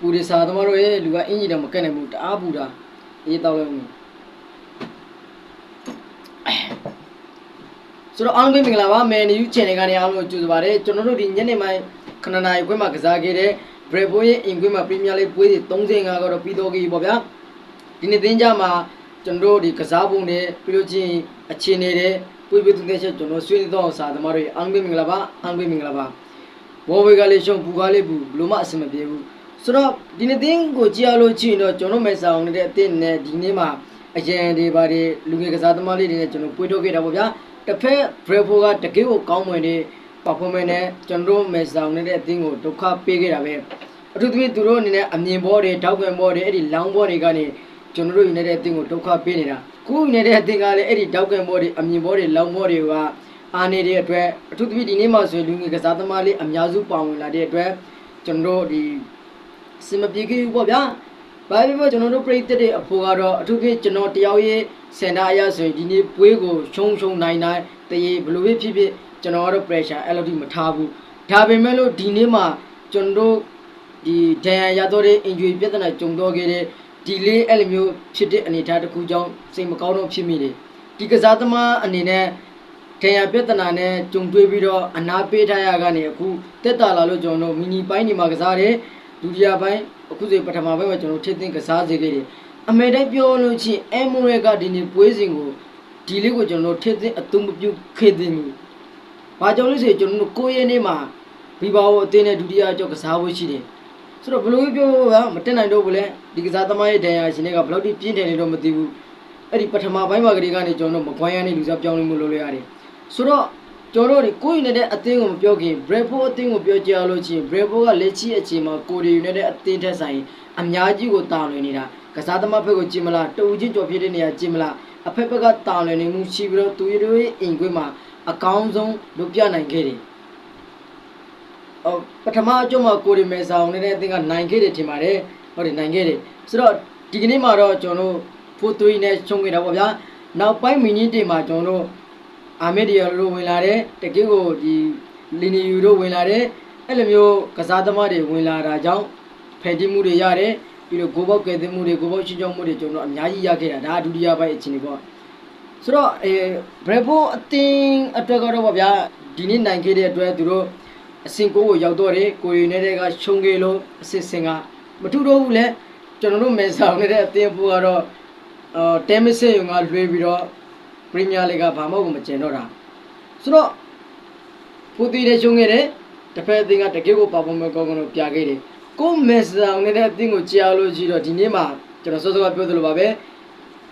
ပူရစာသမားတို့ရဲ့လူကအင်ဂျင်တော့မကက်နိုင်ဘူးတအားပူတာအေးတောက်လိုက်ဦးဆိုတော့အားလုံးပဲမင်္ဂလာပါမယ်နယူး channel ကနေအားလုံးကြိုဆိုပါရစေကျွန်တော်တို့ဒီညနေပိုင်း9နာရီခွဲမှာကစားခဲ့တဲ့ Bravo ရဲ့အင်ကွင်းမှာပရီးမီးယားလိပွဲတွေ35ကတော့ပြီးတော့ကြီးပေါ့ဗျာဒီနေ့သင်းကြမှာကျွန်တော်တို့ဒီကစားပုံတွေပြီးလို့ချင်းအခြေအနေတွေပွေပွေသူတဲ့ချက်ကျွန်တော်ဆွေးနွေးတော့စာသမားတွေအားလုံးပဲမင်္ဂလာပါအားလုံးပဲမင်္ဂလာပါ ဘောဝေကလေးရှုံဘူကားလေးဘူးဘလို့မှအဆင်မပြေဘူးဆိုတော့ဒီနေ့တင်းကိုကြည့်ရလို့ချင်းတော့ကျွန်တော်မဲဆောင်နေတဲ့အစ်စ်နဲ့ဒီနေ့မှာအရန်တွေပါတွေလူငယ်ကစားသမားလေးတွေနဲ့ကျွန်တော်ပွေထုတ်ခဲ့တာပေါ့ဗျာတစ်ဖက်ဘရက်ဖိုကတကယ်ကိုကောင်းမွန်တဲ့ performance နဲ့ကျွန်တော်မဲဆောင်နေတဲ့အတင်းကိုဒုက္ခပေးခဲ့တာပဲအထူးသဖြင့်သူတို့အနေနဲ့အမြင်ဘောတွေတောက်ကွယ်ဘောတွေအဲ့ဒီလောင်းဘောတွေကနေကျွန်တော်တို့ယူနေတဲ့အတင်းကိုဒုက္ခပေးနေတာခုယူနေတဲ့အတင်းကလည်းအဲ့ဒီတောက်ကွယ်ဘောတွေအမြင်ဘောတွေလောင်းဘောတွေက အားနေတဲ့အတွက်အထူးသဖြင့်ဒီနေ့မှဆိုရင်လူငယ်ကစားသမားလေးအများစုပါဝင်လာတဲ့အတွက်ကျွန်တော်တို့ဒီစင်မပြေခဲ့ဘူးပေါ့ဗျာဘာဖြစ်လို့ကျွန်တော်တို့ပြည်သက်တဲ့အဖို့ကတော့အထူးသဖြင့်ကျွန်တော်တယောက်ရဲ့စင်တာအရဆိုရင်ဒီနေ့ပွဲကိုရှုံးရှုံးနိုင်နိုင်တရေဘယ်လိုဖြစ်ဖြစ်ကျွန်တော်ကတော့ pressure အဲ့လိုတိမထားဘူးဒါပေမဲ့လို့ဒီနေ့မှကျွန်တော်တို့ဒီဒဏ်ရာရတော့တဲ့ injury ပြဿနာကြုံတော့ခဲ့တဲ့ဒီလေးအဲ့လိုမျိုးဖြစ်တဲ့အနေအထားတစ်ခုကြောင့်စိတ်မကောင်းတော့ဖြစ်မိတယ်ဒီကစားသမားအနေနဲ့ ထင်ရပြဿနာနဲ့ကြုံတွေ့ပြီးတော့အနာပေးထားရကနေအခုတက်တာလာလို့ကျွန်တော်တို့မီနီပိုင်းဒီမှာကစားတယ်ဒုတိယပိုင်းအခုဆိုပထမပိုင်းမှာကျွန်တော်ထည့်သွင်းကစားစေခဲ့တယ်အမေတိုင်းပြောလို့ချင်းအမိုရဲကဒီနေ့ပွဲစဉ်ကိုဒီလေးကိုကျွန်တော်တို့ထည့်သွင်းအသုံးမပြုခဲ့သင့်ဘူး။ဘာကြောင့်လဲဆိုရင်ကျွန်တော်တို့9ရက်နေ့မှာဘီဘာကိုအသင်းနဲ့ဒုတိယအကျောက်ကစားဖို့ရှိတယ်။ဆိုတော့ဘယ်လိုပြောပါမတက်နိုင်တော့ဘူးလေဒီကစားသမားရဲ့ဒဏ်ရာရှင်တွေကဘယ်လောက်ထိပြင်းထန်နေတော့မသိဘူး။အဲ့ဒီပထမပိုင်းမှာကလေးကနေကျွန်တော်တို့မကွိုင်းရနေလူစားပြောင်းလဲမှုလုပ်လို့ရတယ်။ ဆိုတော့ကျွန်တော်တို့ကိုယ်ယူနေတဲ့အသင်းကိုမပြောခင် Bravo အသင်းကိုပြောကြရလို့ချင်း Bravo ကလက်ချီအချိန်မှာကိုယ်ယူနေတဲ့အသင်းထက်ဆိုင်အများကြီးကိုတာလွင်နေတာကစားသမားဘက်ကိုကြည့်မလားတူချင်းကြော်ဖြစ်တဲ့နေရာကြည့်မလားအဖက်ဘက်ကတာလွင်နေမှုရှိပြီးတော့သူတို့ရဲ့အိမ်ခွေးမှာအကောင်းဆုံးလုပ်ပြနိုင်ခဲ့တယ်အော်ပထမအကျုံးမှာကိုရီမဲဆောင်နေတဲ့အသင်းကနိုင်ခဲ့တယ်ထင်ပါတယ်ဟုတ်တယ်နိုင်ခဲ့တယ်ဆိုတော့ဒီကနေ့မှာတော့ကျွန်တော်တို့4-3နဲ့ရှုံးခဲ့တာပေါ့ဗျာနောက်ပိုင်းမီနစ်တွေမှာကျွန်တော်တို့ အာမက်ဒီယာတို့ဝင်လာတယ်တကယ်ကိုဒီလီနီယူတို့ဝင်လာတယ်အဲ့လိုမျိုးကစားသမားတွေဝင်လာတာကြောင့်ဖယ်တီးမှုတွေရတယ်ပြီးတော့ဂိုးပေါက်ကယ်တင်မှုတွေဂိုးပေါက်ချင်းချောင်းမှုတွေကျွန်တော်အများကြီးရခဲ့တာဒါဒုတိယပိုင်းအချိန်တွေပေါ့ဆိုတော့အဲဘရက်ဖိုအတင်းအတွက်ကတော့ပေါ့ဗျာဒီနေ့နိုင်ခဲ့တဲ့အတွက်သူတို့အဆင့်ကိုကိုရောက်တော့တယ်ကိုရီနေတဲ့ကရှုံးခဲ့လို့အဆင့်စင်ကမထူတော့ဘူးလေကျွန်တော်တို့မဲဆောင်နေတဲ့အတင်းဖို့ကတော့အော်တဲမစ်ဆေယုံကလွှဲပြီးတော့ ပရီးမီးယားလိကဘာမှကိုမကျင်တော့တာဆိုတော့ပူတီတဲ့ရှုံးခဲ့တယ်တစ်ဖက်အသင်းကတကယ်ကိုပါပေါ်မဲ့ကောင်းကောင်းလို့ပြခဲ့တယ်ကိုမက်ဆောင်နေတဲ့အသင်းကိုကြားလို့ကြည့်တော့ဒီနေ့မှကျွန်တော်စောစောကပြောသလိုပါပဲ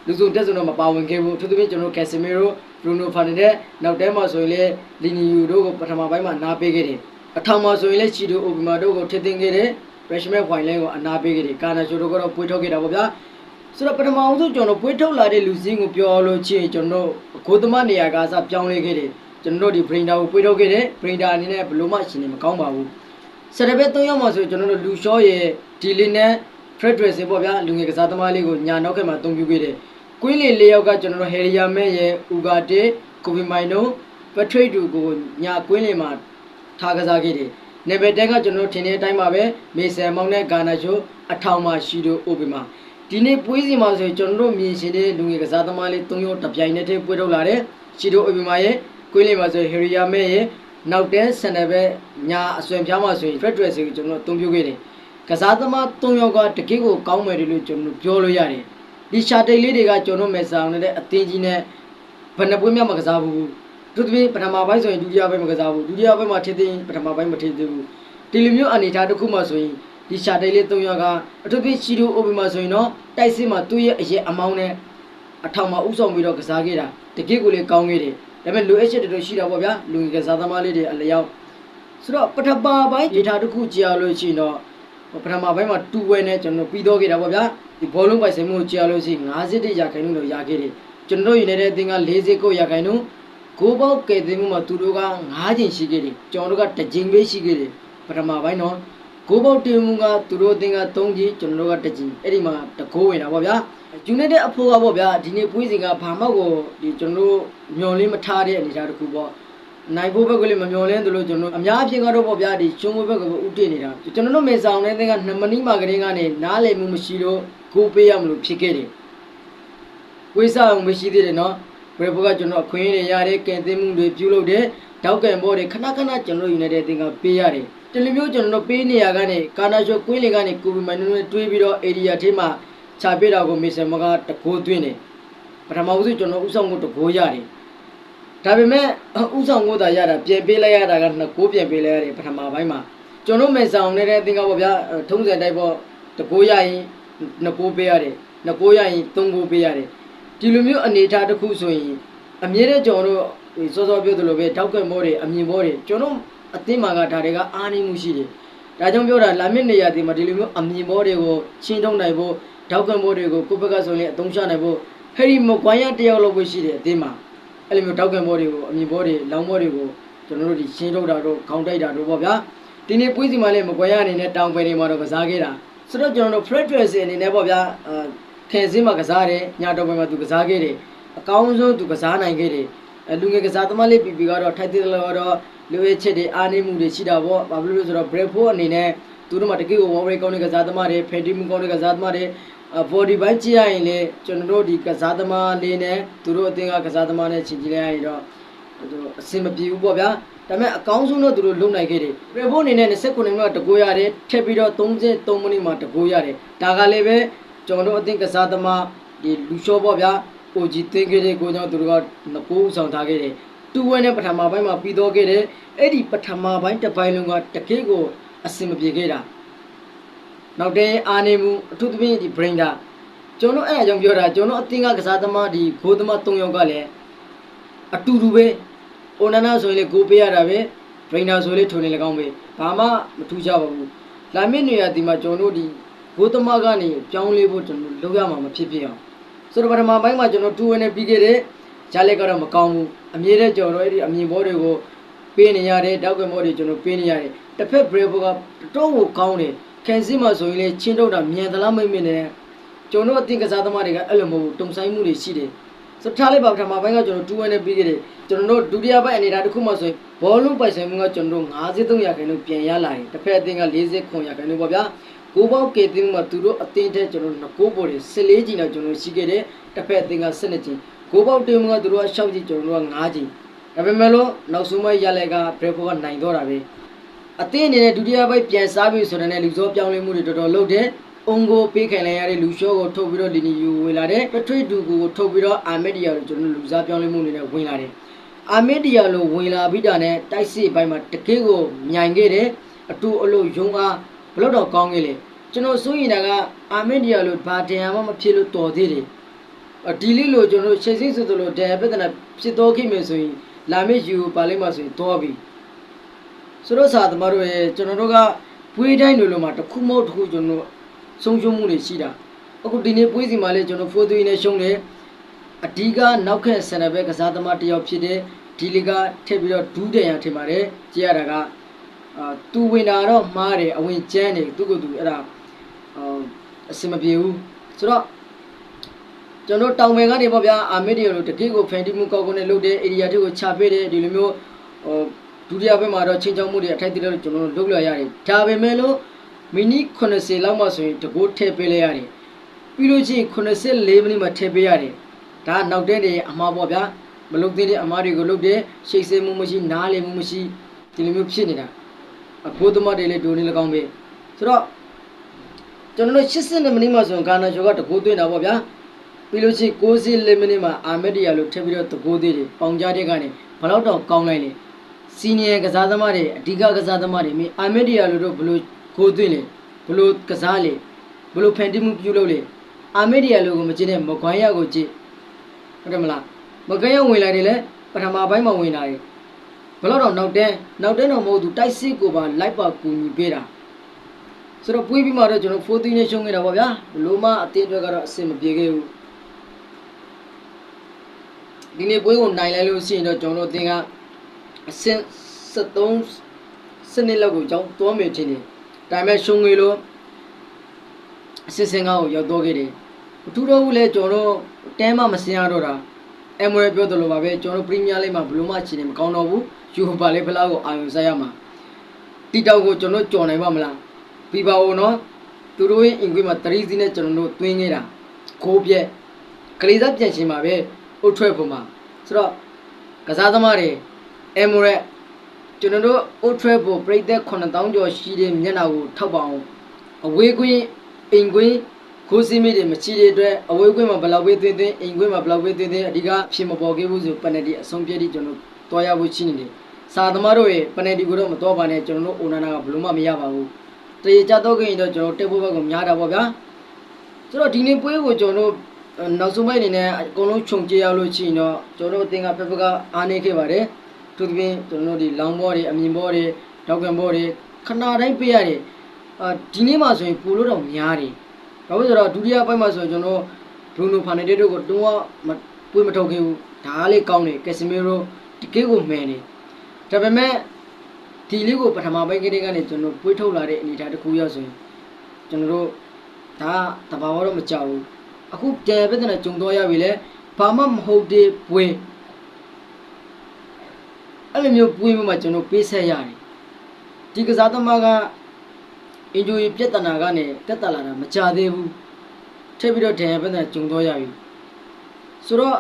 လူစုံတက်စုံတော့မပါဝင်ခဲ့ဘူးအထူးသဖြင့်ကျွန်တော်ကက်ဆီမီရိုဘရူနိုဖာနန်ဒက်နောက်တဲမှာဆိုရင်လေလီနီယူတို့ကိုပထမပိုင်းမှာနားပေးခဲ့တယ်အထောင်မှာဆိုရင်လေချီတိုအိုဘီမာတို့ကိုထစ်တင်ခဲ့တယ်ရရှမက်ဝိုင်လဲကိုအနာပေးခဲ့တယ်ကာနာချိုတို့ကတော့ပွေထုတ်ခဲ့တာပေါ့ဗျာ ဆိုတော့ပထမအောင်ဆုံးကျွန်တော်ပွေးထုတ်လာတဲ့လူစင်းကိုပြောလို့ချင်းကျွန်တော်ဂိုသမနေရာကစားပြောင်းလဲခဲ့တယ်ကျွန်တော်တို့ဒီ printer ကိုပွေးထုတ်ခဲ့တယ် printer အနေနဲ့ဘလို့မှရှင်နေမကောင်းပါဘူးဆက်တပည့်၃ယောက်မှဆိုကျွန်တော်တို့လူရှော့ရဲ့ဒီလီနဲ့ Fred Dressing ပေါ့ဗျာလူငယ်ကစားသမားလေးကိုညာနောက်ခက်မှာအသုံးပြုခဲ့တယ်ကွင်းလီ၄ယောက်ကကျွန်တော်တို့ Harry Yaman ရဲ့ Uga De Kobe Maino Patrick Du ကိုညာကွင်းလီမှာထားကစားခဲ့တယ်နေဗယ်တက်ကကျွန်တော်တို့ထင်တဲ့အတိုင်းပါပဲမေဆယ်မောင်နဲ့ဂါနာချိုအထောင်မှာရှိတို့အိုပီမှာ ဒီနေ့ပွဲစီမှာဆိုရင်ကျွန်တော်တို့မြင်ရှင်တဲ့လူငယ်ကစားသမားလေး၃ယောက်တစ်ပြိုင်တည်းတည်းပွဲထုတ်လာတယ်။ရှီတိုအဘီမာရဲ့ကွင်းလေးမှာဆိုရင်ဟီရီယာမဲရဲ့နောက်တန်းဆန်တယ်ပဲညာအဆွေဖျားမှာဆိုရင် Fred Dress ကိုကျွန်တော်တို့အသုံးပြုခဲ့တယ်။ကစားသမား၃ယောက်ကတကယ့်ကိုကောင်းမယ်တယ်လို့ကျွန်တော်တို့ပြောလို့ရတယ်။ဒီရှာတိတ်လေးတွေကကျွန်တော်မဲဆောင်နေတဲ့အသင်းကြီးနဲ့ဘယ်နှပွဲမှမကစားဘူး။သူတို့ပထမပိုင်းဆိုရင်ဒုတိယပိုင်းမကစားဘူး။ဒုတိယပိုင်းမှာထည့်သိမ်းပထမပိုင်းမထည့်သေးဘူး။ဒီလိုမျိုးအနေအထားတစ်ခုမှဆိုရင် ဒီရှာတိတ်လေး၃ယောက်ကအထူးဖြင့်ရှီတိုအိုဘီမှာဆိုရင်တော့တိုက်စစ်မှာသူ့ရဲ့အရက်အမောင်းနဲ့အထောင်မှာဥဆောင်ပြီးတော့ကစားခဲ့တာတကယ့်ကိုလေကောင်းခဲ့တယ်ဒါပေမဲ့လိုအပ်ချက်တွေတော့ရှိတာပေါ့ဗျာလူငယ်ကစားသမားလေးတွေအလျောက်ဆိုတော့ပထမပိုင်းဒေတာတစ်ခုကြာလို့ရှိရင်တော့ပထမပိုင်းမှာ2ဝဲနဲ့ကျွန်တော်ပြီးတော့ခဲ့တာပေါ့ဗျာဒီဘောလုံးပိုင်ဆိုင်မှုကိုကြာလို့ရှိရင်50ရာခိုင်နှုန်းတော့ရခဲ့တယ်ကျွန်တော်ယူနေတဲ့အသင်းက40ကိုရာခိုင်နှုန်းကိုပေါက်ကယ်တင်မှုမှာသူတို့က9ချိန်ရှိခဲ့တယ်ကျွန်တော်တို့က1ချိန်ပဲရှိခဲ့တယ်ပထမပိုင်းတော့ ကိုပေါက်တင်မှုကသူတို့အသင်းက3ကြီးကျွန်တော်တို့က1ကြီးအဲ့ဒီမှာတကိုးဝင်တာပေါ့ဗျာယူနိုက်တက်အဖိုးကပေါ့ဗျာဒီနေ့ပွဲစဉ်ကဘာမှကိုဒီကျွန်တော်တို့မျော်လင့်မထားတဲ့အနေအထားတစ်ခုပေါ့ဟနိုင်ဖို့ဘက်ကလေးမမျောလင်းသလိုကျွန်တော်အများအပြားကတော့ပေါ့ဗျာဒီချုံဝဲဘက်ကဥတည်နေတာကျွန်တော်တို့မေဆောင်တဲ့သင်ကနမနီမာကလေးကနေနားလည်မှုမရှိတော့ကိုပေးရမလို့ဖြစ်ခဲ့တယ်ဝိစာအောင်မရှိသေးတယ်နော်ဘယ်ဘက်ကကျွန်တော်အခွင့်အရေးတွေရတယ်ကင်သိမ်းမှုတွေပြုလုပ်တယ်တောက်ကန်ဘောတွေခဏခဏကျွန်တော်ယူနေတဲ့သင်ကပေးရတယ် ဒီလိုမျိုးကျွန်တော်တို့ပေးနေရကနေကာနာရှောကွင်းလေးကနေကိုပီမန်နုနဲ့တွေးပြီးတော့ area ထဲမှာခြာပေးတာကိုမေဆန်မကတကိုးသွင်းတယ်ပထမဦးဆုံးကျွန်တော်ဥဆောင်ကိုတကိုးရတယ်ဒါပေမဲ့ဥဆောင်ကိုသာရတာပြင်ပေးလိုက်ရတာကနှစ်ကိုးပြင်ပေးလိုက်ရတယ်ပထမပိုင်းမှာကျွန်တော်မေဆောင်နေတဲ့အသင်ကပေါ့ဗျာထုံးစံတိုက်ပေါ့တကိုးရရင်နှစ်ကိုးပေးရတယ်နှစ်ကိုးရရင်သုံးကိုးပေးရတယ်ဒီလိုမျိုးအနေအထားတစ်ခုဆိုရင်အမြဲတမ်းကျွန်တော်တို့စောစောပြောသလိုပဲတောက်ကမောတွေအမြင်မောတွေကျွန်တော် အသင်းမှာကဒါတွေကအားနည်းမှုရှိတယ်ဒါကြောင့်ပြောတာလာမစ်နေရာဒီမှာဒီလိုမျိုးအမြင်မောတွေကိုချင်းထုံနိုင်ဖို့တောက်ကမောတွေကိုကိုယ့်ဘက်ကဆိုရင်အသုံးချနိုင်ဖို့ဟဲ့ဒီမကွိုင်းရတယောက်လောက်ပဲရှိတယ်အသင်းမှာအဲ့လိုမျိုးတောက်ကင်ဘောတွေကိုအမြင်ဘောတွေလောင်းဘောတွေကိုကျွန်တော်တို့ဒီရှင်းထုတ်တာတို့ခေါင်းတိုက်တာတို့ပေါ့ဗျာဒီနေ့ပွေးစီမှာလည်းမကွယ်ရအနေနဲ့တောင်ပယ်တွေမှာတော့ကစားခဲ့တာဆိုတော့ကျွန်တော်တို့ Fred Dress အနေနဲ့ပေါ့ဗျာအာခဲစင်းမှာကစားတယ်ညတောင်ပယ်မှာသူကစားခဲ့တယ်အကောင်းဆုံးသူကစားနိုင်ခဲ့တယ်အဲလူငယ်ကစားသမားလေးပီပီကတော့ထိုက်တဲ့လောတော့ လူရဲ့ချက်တွေအားနေမှုတွေရှိတာပေါ့ဘာဖြစ်လို့လဲဆိုတော့ Bravo အနေနဲ့သူတို့မှာတကယ်ကို Warrior ကောင်းတဲ့ကစားသမားတွေ Fenty Moon ကောင်းတဲ့ကစားသမားတွေ body ဘိုင်းကြည့်ရရင်လေကျွန်တော်တို့ဒီကစားသမားလေးနဲ့သူတို့အသင်းကကစားသမားနဲ့ချင်းကြည့်လိုက်ရရင်တော့သူတို့အဆင်မပြေဘူးပေါ့ဗျာဒါပေမဲ့အကောင်းဆုံးတော့သူတို့လုံနိုင်ခဲ့တယ်ပြဖို့အနေနဲ့29မိနစ်တကိုးရတယ်ထပ်ပြီးတော့33မိနစ်မှာတကိုးရတယ်ဒါကလည်းပဲကျွန်တော်တို့အသင်းကစားသမားဒီလူလျှောပေါ့ဗျာကိုကြီးသိခဲ့တဲ့ကိုကြောင့်သူတို့ကငကိုးဆောင်ထားခဲ့တယ် တူဝဲနဲ့ပထမပိုင်းမှာပြီးတော့ခဲ့တယ်အဲ့ဒီပထမပိုင်းတစ်ပိုင်းလုံးကတကယ့်ကိုအဆင်မပြေခဲ့တာနောက်တဲ့အာနေမှုအထူးသဖြင့်ဒီ brain တာကျွန်တော်အဲ့အကြောင်းပြောတာကျွန်တော်အသင်းကကစားသမားဒီဂိုးသမား၃ယောက်ကလည်းအတူတူပဲအိုနာနာဆိုရင်လေဂိုးပေးရတာပဲ brain တာဆိုရင်လေထုံနေလည်းကောင်းပဲဘာမှမထူးခြားပါဘူးလာမင်းနေရဒီမှာကျွန်တော်တို့ဒီဂိုးသမားကနေပြောင်းလဲဖို့ကျွန်တော်လုပ်ရမှာမဖြစ်ဖြစ်အောင်ဆိုတော့ပထမပိုင်းမှာကျွန်တော်2ဝင်းနဲ့ပြီးခဲ့တဲ့ ဂျာလက်ကတော့မကောင်းဘူးအမြဲတမ်းကျွန်တော်အဲ့ဒီအမြင်ဘောတွေကိုပေးနေရတယ်တောက်ကမောတွေကျွန်တော်ပေးနေရတယ်တစ်ဖက် brave ကတော်တော်ကိုကောင်းတယ်ကန်စီမှာဆိုရင်လေချင်းထုတ်တာမြန်သလားမိတ်မိနဲ့ကျွန်တော်အသင်ကစားသမားတွေကအဲ့လိုမဟုတ်တုံဆိုင်မှုတွေရှိတယ်ဆိုထားလိုက်ပါပထမပိုင်းကကျွန်တော်2-1နဲ့ပြီးခဲ့တယ်ကျွန်တော်တို့ဒုတိယပိုင်းအနေနဲ့တစ်ခုမှဆိုရင်ဘောလုံးပိုင်ဆိုင်မှုကကျွန်တော်တို့53ရာခိုင်နှုန်းပြန်ရလာတယ်တစ်ဖက်အသင်က49ရာခိုင်နှုန်းပေါ့ဗျာကိုပေါက်ကေတင်မှာသူတို့အသင်တဲ့ကျွန်တော်တို့ကိုပေါ်တယ်14ကြိမ်တော့ကျွန်တော်ရှိခဲ့တယ်တစ်ဖက်အသင်က12ကြိမ် ကိုပေါက်တင်မှာသူတို့က6ကြိမ်ကျွန်တော်တို့က9ကြိမ်ဒါပေမဲ့လို့နောက်ဆုံးမှရလက်ကဘရက်ဖိုကနိုင်တော့တာပဲအသင်းအနေနဲ့ဒုတိယပိုင်းပြန်စားပြီဆိုတဲ့လူစောပြောင်းလဲမှုတွေတော်တော်လုပ်တယ်။အုံကိုပေးခံလိုက်ရတဲ့လူရှော့ကိုထုတ်ပြီးတော့လီနီယူဝင်လာတယ်။ပထရီဒူကိုထုတ်ပြီးတော့အာမက်ဒီယာကိုကျွန်တော်လူစားပြောင်းလဲမှုတွေနဲ့ဝင်လာတယ်။အာမက်ဒီယာလိုဝင်လာပြီးတာနဲ့တိုက်စစ်ပိုင်းမှာတကယ်ကိုမြိုင်ခဲ့တယ်။အတူအလို့ယုံအားဘလို့တော့ကောင်းခဲ့လေ။ကျွန်တော်စိုးရင်တာကအာမက်ဒီယာလိုဘာတန်ရမှမဖြစ်လို့တော်သေးတယ်။အ ဒီလေးလိုကျွန်တော်ရှေ့စင်းဆိုသလိုဒန်ပဒနာဖြစ်တော်ခဲ့မယ်ဆိုရင်လာမေယူပါလိမ့်မှာဆိုရင်တော်ပြီ။ဆိုတော့စာသမားတို့ရဲ့ကျွန်တော်တို့ကပွေးတိုင်းလိုလိုမှာတစ်ခုမဟုတ်တစ်ခုကျွန်တော်တို့ဆုံးရှုံးမှုတွေရှိတာအခုဒီနေ့ပွေးစီမှာလည်းကျွန်တော်4 3နဲ့ရှုံးတယ်အဓိကနောက်ခက်ဆန်တဲ့ဘက်ကစားသမားတစ်ယောက်ဖြစ်တဲ့ဒီလီကထည့်ပြီးတော့ဒူးတယ်ရထင်ပါတယ်ကြည့်ရတာကအာသူဝင်တာတော့မှားတယ်အဝင်ကျန်းတယ်သူကသူအဲ့ဒါအာအစင်မပြေဘူးဆိုတော့ ကျွန်တော်တောင်ပယ်ကနေပေါ့ဗျာအာမီဒီယိုလိုတကယ့်ကိုဖန်တီမှုကောက်ကုန်းနဲ့လုပ်တဲ့ area တွေကိုချပေးတယ်ဒီလိုမျိုးဟိုဒုတိယဘက်မှာတော့ချင်းချောင်းမှုတွေအထိုက်တည်းလို့ကျွန်တော်တို့လုပ်ရရတယ်ဒါပေမဲ့လို့မိနစ်80လောက်မှဆိုရင်တကိုးထည့်ပေးလိုက်ရတယ်ပြီးလို့ချင်း84မိနစ်မှထည့်ပေးရတယ်ဒါနောက်တဲ့နေအမှားပေါ့ဗျာမလုပ်သေးတဲ့အမှားတွေကိုလုပ်တယ်ရှိတ်ဆဲမှုမရှိနားလည်မှုမရှိဒီလိုမျိုးဖြစ်နေတာအဘိုးသမားတွေလည်းဒိုနေလည်းကောင်းပဲဆိုတော့ကျွန်တော်တို့80မိနစ်မှဆိုရင်ကာနာချိုကတကိုးသွင်းတာပေါ့ဗျာ ပြီးလို့ချင်း94မိနစ်မှအာမက်ဒီယာလို့ထည့်ပြီးတော့တကိုးသေးတယ်ပေါင်ကြားတဲ့ကနေဘယ်တော့တော့ကောင်းလိုက်လဲစီနီယံကစားသမားတွေအဓိကကစားသမားတွေမင်းအာမက်ဒီယာလိုတို့ဘလို့ကိုသွင်းလေဘလို့ကစားလေဘလို့ဖန်တီးမှုပြုလုပ်လေအာမက်ဒီယာလိုကိုမကျင်းတဲ့မကွိုင်းရကိုကြည့်ဟုတ်တယ်မလားမကွိုင်းရဝင်လာတယ်လေပထမပိုင်းမှာဝင်လာတယ်ဘလို့တော့နောက်တန်းနောက်တန်းတော့မဟုတ်သူတိုက်စစ်ကိုပါလိုက်ပါကူညီပေးတာဆိုတော့ပွေးပြီးမှတော့ကျွန်တော်4-3နဲ့ရှုံးခဲ့တာပေါ့ဗျာဘလို့မှအတင်းအတွက်ကတော့အဆင်မပြေခဲ့ဘူး ဒီနေ့ပွဲကိုနိုင်လိုက်လို့ရှိရင်တော့ကျွန်တော်တို့အတင်းကအဆင့်73စနစ်လောက်ကိုကြောင်းတွားမယ်ထင်တယ်။ဒါပေမဲ့ရှုံငွေလို့အစစ်စင်ကားကိုရောက်တော့ခဲ့တယ်။အထူးတော့ဘူးလဲကျွန်တော်တို့တဲမှမစင်ရတော့တာအမ်မွေပြောသလိုပါပဲကျွန်တော်တို့ပရီးမီးယားလိဂ်မှာဘလို့မှအခြေအနေမကောင်းတော့ဘူးယူရိုပါလိဂ်ဖလားကိုအာရုံစိုက်ရမှာတီတောက်ကိုကျွန်တော်ကြော်နိုင်ပါမလားပြီးပါဦးနော်သူတို့ရဲ့အင်ကွေးမှာ3စီးနဲ့ကျွန်တော်တို့တွင်းခဲ့တာကိုးပြက်ကလေးစားပြန်ရှင်ပါပဲ အုတ်ထွက်ပေါ်မှာဆိုတော့ကစားသမားတွေအမ်မွေကျွန်တော်တို့အုတ်ထွက်ပေါ်ပြိသက်9000ကျော်ရှိတဲ့မျက်နှာကိုထောက်ပါအောင်အဝေးကွင်းအင်ကွင်းကိုစီမီတွေမချီတဲ့အတွက်အဝေးကွင်းမှာဘယ်လောက်ပဲသွင်းသွင်းအိမ်ကွင်းမှာဘယ်လောက်ပဲသွင်းသွင်းအဓိကဖြစ်မပေါ်ခဲ့ဘူးဆိုပန်နယ်တီအဆုံးပြည့်တိကျွန်တော်တွားရဖို့ရှိနေတယ်။စာသမားတို့ရဲ့ပန်နယ်တီကိုတော့မတော်ပါနဲ့ကျွန်တော်တို့အိုနာနာကဘယ်လို့မှမရပါဘူး။တရေကြတော့ခင်တော့ကျွန်တော်တက်ဖို့ဘက်ကများတာပေါ့ဗျာ။ဆိုတော့ဒီနေ့ပွဲကိုကျွန်တော်တို့ နောက်ဆုံးပိုင်းအနေနဲ့အကုန်လုံးခြုံကြရလို့ရှိရင်တော့ကျွန်တော်တို့အသင်ကဖက်ဖက်ကအားနေခဲ့ပါတယ်။သူသဖြင့်ကျွန်တော်တို့ဒီလောင်ဘောတွေအမြင်ဘောတွေတောက်ကန်ဘောတွေခဏတိုင်းပေးရတယ်။အာဒီနေ့မှဆိုရင်ပိုလို့တော့များတယ်။ဘာလို့လဲဆိုတော့ဒုတိယပိုင်းမှာဆိုရင်ကျွန်တော်ဘရူနိုဖာနယ်တက်တို့ကိုတုံးကမပွေးမထုတ်ခဲ့ဘူးဒါလေးကောင်းတယ်ကက်စမီရိုတကယ်ကိုမှန်တယ်ဒါပေမဲ့ဒီလေးကိုပထမပိုင်းကလေးကနေကျွန်တော်ပွေးထုတ်လာတဲ့အနေအထားတစ်ခုရောက်ဆိုရင်ကျွန်တော်တို့ဒါတဘာဝတော့မကြောက်ဘူး အခုတဲပြဿနာကြုံတော့ရပြီလေဘာမှမဟုတ်တဲ့ပွေးအဲ့လိုမျိုးပွေးမျိုးမှာကျွန်တော်ပေးဆက်ရတယ်ဒီကစားသမားကအင်ဂျူရီပြဿနာကနေတက်တက်လာတာမကြသေးဘူးထပ်ပြီးတော့ဒန်ရပြဿနာကြုံတော့ရပြီဆိုတော့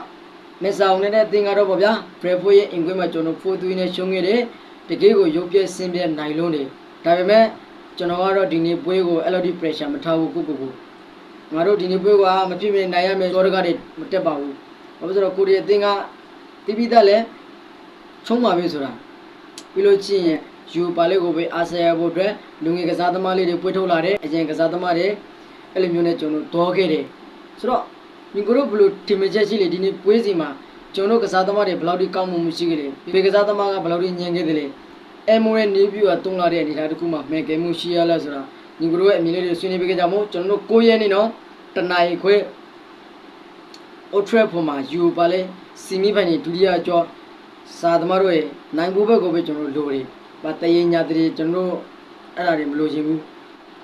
မေဆောင်နဲ့တဲ့အသင်ကတော့ပေါ့ဗျာဘရဖိုရဲ့အင်ကွင်းမှာကျွန်တော်ဖိုးသွင်းနဲ့ရှုံးခဲ့တယ်တကယ်ကိုရုပ်ပြက်ဆင်းပြက်နိုင်လုံးတယ်ဒါပေမဲ့ကျွန်တော်ကတော့ဒီနေ့ပွဲကိုအဲ့လိုဒီ pressure မထားဘူးကိုကိုကို ငါတို့ဒီနေ့ပွဲကမဖြစ်ဖြစ်နိုင်ရမယ်စောတကားတွေမတက်ပါဘူးဘာလို့ဆိုတော့ကိုရီအသင်ကတိပိသက်လဲချုံးပါပြီဆိုတာပြီးလို့ချင်းရင်ယူပါလေးကိုပဲအားဆက်ရဖို့အတွက်လူငယ်ကစားသမားလေးတွေပွေးထုတ်လာတယ်အရင်ကစားသမားတွေအဲ့လိုမျိုးနဲ့ကျွန်တော်တော်ခဲ့တယ်ဆိုတော့ညီကိုတို့ဘယ်လိုထင်မြင်ချက်ရှိလေဒီနေ့ပွဲစီမှာကျွန်တော်ကစားသမားတွေဘယ်လောက်ထိကောင်းမှုမရှိခဲ့လဲဘေကစားသမားကဘယ်လောက်ထိညံခဲ့တယ်လဲအမိုရဲ့နေပြူကတုံးလာတဲ့အနေအထားတစ်ခုမှမှန်ကဲမှုရှိရလားဆိုတာ ညီကတို့ရဲ့အမြင်လေးတွေဆွေးနွေးပေးကြမို့ကျွန်တော်တို့9ရက်နေ့နော်တနင်္ဂနွေခွဲအိုထရက်ဖို့မှာယူပါလဲစီမီပိုင်းဒုတိယကြောစာသမားတို့ရဲ့နိုင်ဖို့ဘက်ကိုပဲကျွန်တော်တို့လိုတယ်ပါတရင်ညာတည်းကျွန်တော်တို့အဲ့ဒါတွေမလိုချင်ဘူး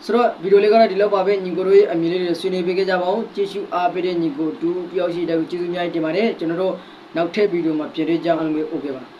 ဆိုတော့ဗီဒီယိုလေးကတော့ဒီလောက်ပါပဲညီကိုတို့ရဲ့အမြင်လေးတွေဆွေးနွေးပေးကြပါအောင်ကျေးဇူးအားပေးတဲ့ညီကိုတူပြောရှိတဲ့ကျေးဇူးများတင်ပါတယ်ကျွန်တော်တို့နောက်ထပ်ဗီဒီယိုမှာပြန်တွေ့ကြအောင်လို့ okay ပါ